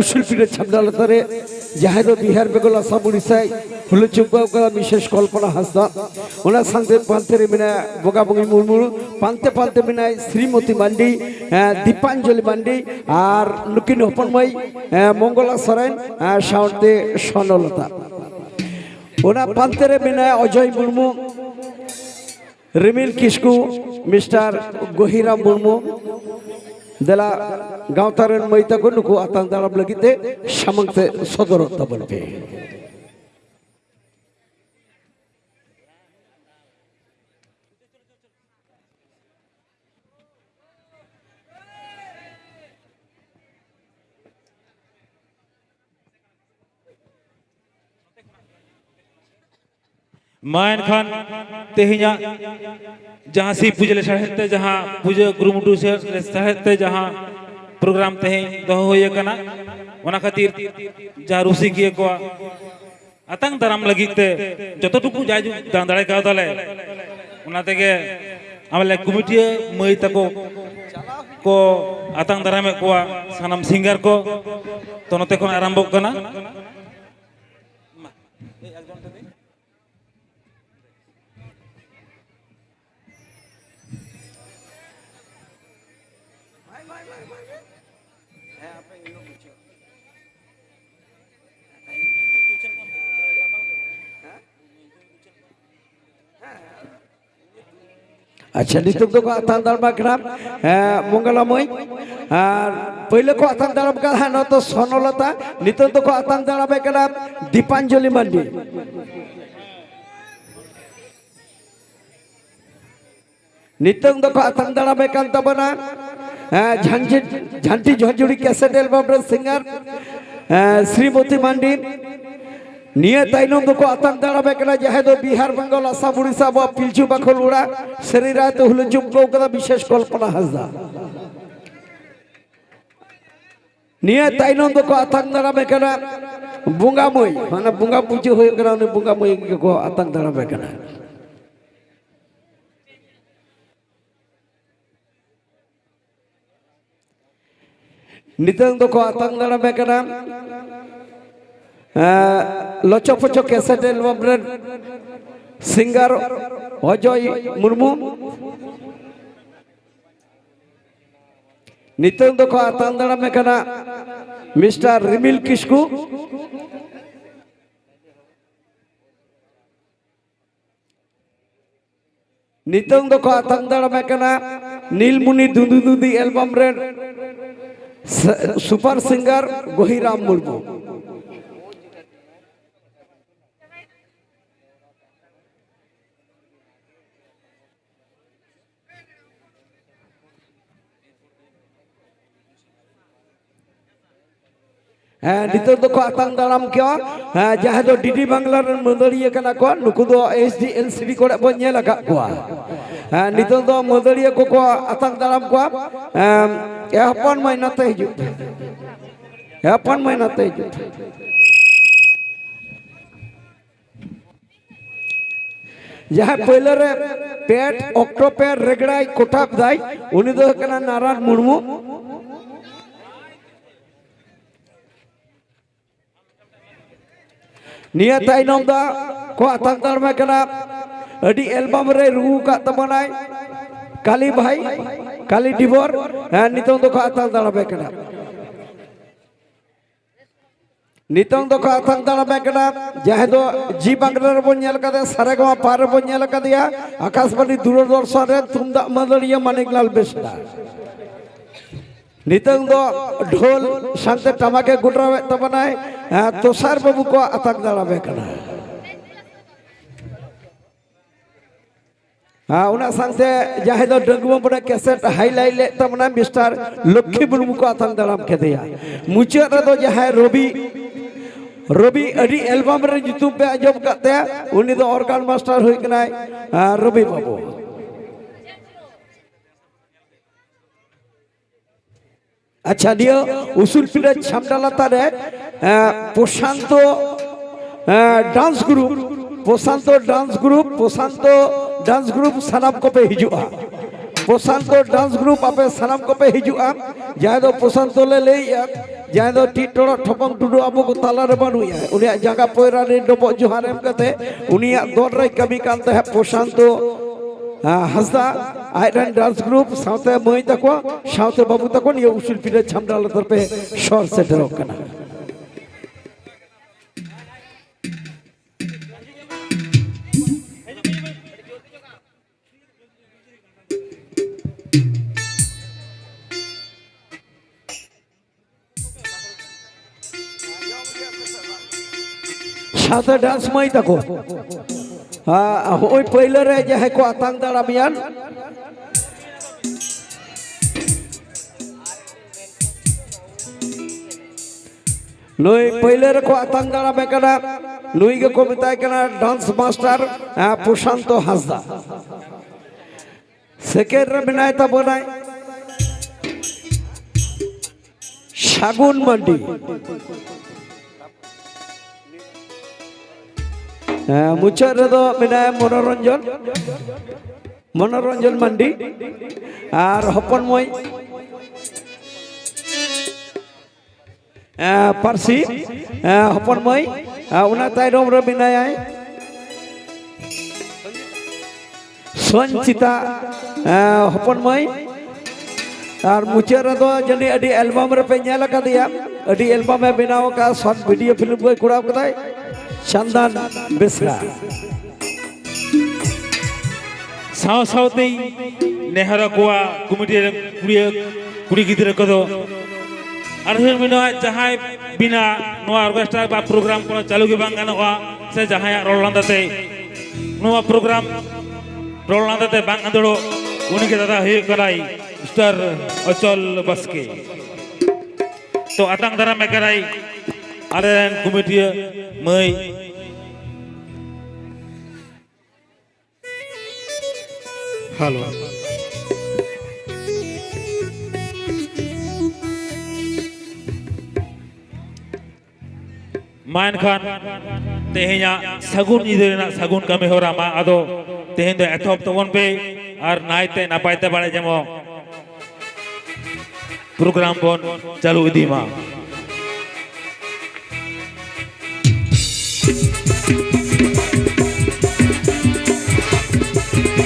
উসুল পীরের ছাবনালতারে জাহেদ বিহার বেগল আসাম উড়িষ্যায় হলো চুম্বা বিশেষ কল্পনা হাসদা। ওনার সঙ্গে পান্তে মিনা বোগাবুগি মুরমু পান্তে পান্তে মিনায় শ্রীমতী মান্ডি দীপাঞ্জলি মান্ডি আর লুকিন হপনময় মঙ্গলা সরেন সাউন্ডে স্বর্ণলতা ওনার পান্তে মিনায় অজয় মুরমু, রিমিল কিসকু মিস্টার গহিরাম মুরমু দেলা গাঁওতারেন মৈতাকু নুকু আতাং দাঁড়াব লাগিতে সামংতে সদরত্তা বলবে। ᱢᱟ ᱮᱱᱠᱷᱟᱱ ᱛᱮᱦᱮᱧᱟᱜ ᱡᱟᱦᱟᱸ ᱥᱤ ᱯᱩᱡᱟᱹ ᱞᱮᱥᱟᱲᱦᱮᱫ ᱛᱮ ᱡᱟᱦᱟᱸ ᱯᱩᱡᱟᱹ ᱠᱩᱨᱩᱢᱩᱴᱩ ᱥᱮ ᱞᱮᱥᱟᱲᱦᱮᱫ ᱛᱮ ᱡᱟᱦᱟᱸ ᱯᱨᱳᱜᱨᱟᱢ ᱛᱮᱦᱮᱧ ᱫᱚᱦᱚ ᱦᱩᱭ ᱟᱠᱟᱱᱟ ᱚᱱᱟ ᱠᱷᱟᱹᱛᱤᱨ ᱡᱟᱦᱟᱸ ᱨᱩᱥᱤᱠᱤᱭᱟᱹ ᱠᱚᱣᱟᱜ ᱟᱛᱟᱝ ᱫᱟᱨᱟᱢ ᱞᱟᱹᱜᱤᱫ ᱛᱮ ᱡᱚᱛᱚ ᱴᱩᱠᱩ ᱡᱟᱭᱡᱩᱜ ᱫᱟᱱ ᱫᱟᱲᱮ ᱠᱟᱣᱫᱟᱞᱮ ᱚᱱᱟ ᱛᱮᱜᱮ ᱟᱞᱮ ᱠᱚᱢᱤᱴᱤᱭᱟᱹ ᱢᱟᱹᱭ ᱛᱟᱠᱚ ᱠᱚ ᱟᱛᱟᱝ ᱫᱟᱨᱟᱢᱮᱫ ᱠᱚᱣᱟ ᱥᱟᱱᱟᱢ ᱥᱤᱝᱜᱟᱨ ᱠᱚ ᱛᱚ ᱱᱚᱛᱮ ᱠᱷᱚᱱ ᱟᱨᱟᱢᱵᱷᱚᱜ ᱠᱟᱱᱟ আচ্ছা নিতুক দো আতাং দাঁড়বা কানা মঙ্গলাময়। আর পहिले কো আতাং দাঁড়াব কানা নত স্বর্ণলতা নিতুক দো আতাং দাঁড়াবে কানা দীপাঞ্জলি মান্ডি। নিতং দো আতাং দাঁড়াবে কান তাবনা ঝাঞ্ঝি ঝান্টি ঝঞ্ঝুড়ি cassette album singer Shrimati Mandi. নিয়ে তাইনম দোকো আতাং দাঁড়াবে কেনা যাহে দো বিহার বেঙ্গল আসাম উড়িষ্যা বা পিলচু বাখল উড়া সেরি রায় তো হুলু চুপ কৌকদা বিশেষ কল্পনা হাসদা নিয়ে তাইনম দোকো আতাং দাঁড়াবে কেনা বুঙ্গামই মানে বুঙ্গা পুজো হয়ে কেনা উনি বুঙ্গামই কো আতাং দাঁড়াবে কেনা নিতং দোকো আতাং দাঁড়াবে কেনা লচক পচক ক্যাসেট অ্যালবাম রেন সিঙ্গার অজয় মুর্মু নিতং দোকো আতাং দাঁড়াবে কেনা মিস্টার রিমিল কিসকু নিতং দোকো আতাং দাঁড়াবে কেনা নীলমুনি দুদু দুদি অ্যালবাম রেন সুপার সিঙ্গার গহিরাম মুর্মু। হ্যাঁ নিতং দোকো আতাং দাড়াম কেও হ্যাঁ যাহা দো ডিডি বাংলার মদড়িয়া কানা কো নুকু দো এসডি এলসিডি কোড়ে বন নেল আকাদ কোয়া হ্যাঁ নিতং দো মদড়িয়া কো কো আতাং দাড়াম কোয়া এ হপন মহিনাতে হিজু এ হপন মহিনাতে হিজু যাহা পয়লা রে পেট অক্টোপের রেগড়াই কোঠাপ দাই উনি দো কানা নারায়ণ মুর্মু নিয়ে তাইনম দা কো আতাং দারমে কানা আডি অ্যালবাম রে রু কা তবনাই কালী ভাই, কালী ডিবর হ্যাঁ নিতং দো কো আতাং দারমে কানা নিতং দো কো আতাং দারমে কানা যাহে দো জি বাংলা রে বন নেল কাদে, সারেগামা পার রে বন নেল কাদিয়া আকাশবাণী দূরদর্শন রে তুমদা মাদড়িয়া মানিকলাল বেসরা। নিতং দো ঢোল শান্তে টামাকে গুটরাবে তবনাই তোষার বাবু কো আতাক দাঁড়াবে কানা? হ্যাঁ ওনার সাথে যাহে দো ডঙ্গুমা বড় ক্যাসেট হাইলাইট লে তবনা মিস্টার লক্ষ্মী মুর্মু কো আতাক দাঁড়াম খেদিয়া মুচাদ রে দো যাহে রবি রবি আডি অ্যালবাম রে ইউটিউব পে আজব কাতে উনি দো অর্গান মাস্টার হই কনাই রবি বাবু। আচ্ছা নিয়ে উসুল পিলের এক Prashant dance group Prashant dance group Prashant dance group Sanam কপে হিজুয়া। প্রশান্ত ডান্স গ্রুপ আপে সানাম কপে হিজুয়া। যাই দো প্রশান্ত লে লেই যাই দো টি টড় ঠপং টুডু আবু তালা রে বানু উনি জাগা পয়রা রে ডবো জোহার এম কাতে উনি দর রে কামি কান তে প্রশান্ত। ᱦᱟᱸᱥᱫᱟ ᱟᱡᱨᱮᱱ ᱰᱟᱱᱥ ᱜᱨᱩᱯ ᱥᱟᱶᱛᱮ ᱢᱟᱹᱭ ᱛᱟᱠᱚ ᱥᱟᱶᱛᱮ ᱵᱟᱹᱵᱩ ᱛᱟᱠᱚ ᱱᱤᱭᱟᱹ ᱩᱥᱩᱞ ᱯᱤᱨᱟᱹ ᱪᱷᱟᱢᱰᱟ ᱞᱟᱛᱟᱨ ᱯᱮ ᱥᱚᱨ ᱥᱮᱴᱮᱨᱚᱜ ᱠᱟᱱᱟ সাথে ডান্স মাই থাকো তাকো ওই পইলে রে যাহাই কো আতাং দাঁড়ামিয়ান নুই পইলে dance master Prashant Hansda second রে বিনায় তাবনাই সাগুন মান্ডি মুছার মেনায় মনোরঞ্জন মনোরঞ্জন মান্ডি আর হপনময় পার্সি হপনময় ওনা তাইরম রে মেনায় সঞ্চিতা হপনময় আর মুছার জানি আডি অ্যালবাম রে পে নেল কাদিয়া আডি অ্যালবাম এ বানাও কা সব ভিডিও ফিল্ম কই কুড়াও কাদায় চান্দান বেসরা। সাও সাওতেই নেহার কোয়া কমিটির কুড়ি কুড়ি গিদ্র কদো আর হুন মিনয় যাহাই বিনা নোয়া অর্কেস্ট্রা বা প্রোগ্রাম কোন চালু গে বাং গানোয়া সে যাহাই রল লান্দাতে নোয়া প্রোগ্রাম, রল লান্দাতে বাং আদড়ো উনিকে দাদা হয়ে করাই, মিস্টার অচল বাসকে। তো আতাং দারা মেকারাই আরেন কমিটি মই हलो मान खान तेहेना सगुन इदरेना सगुन कमी हो रामा अदो तेहें दो एथोप तबन पे और नायते नापायते बाड़े जमो प्रोग्राम बोन चालू इदीमा Thank.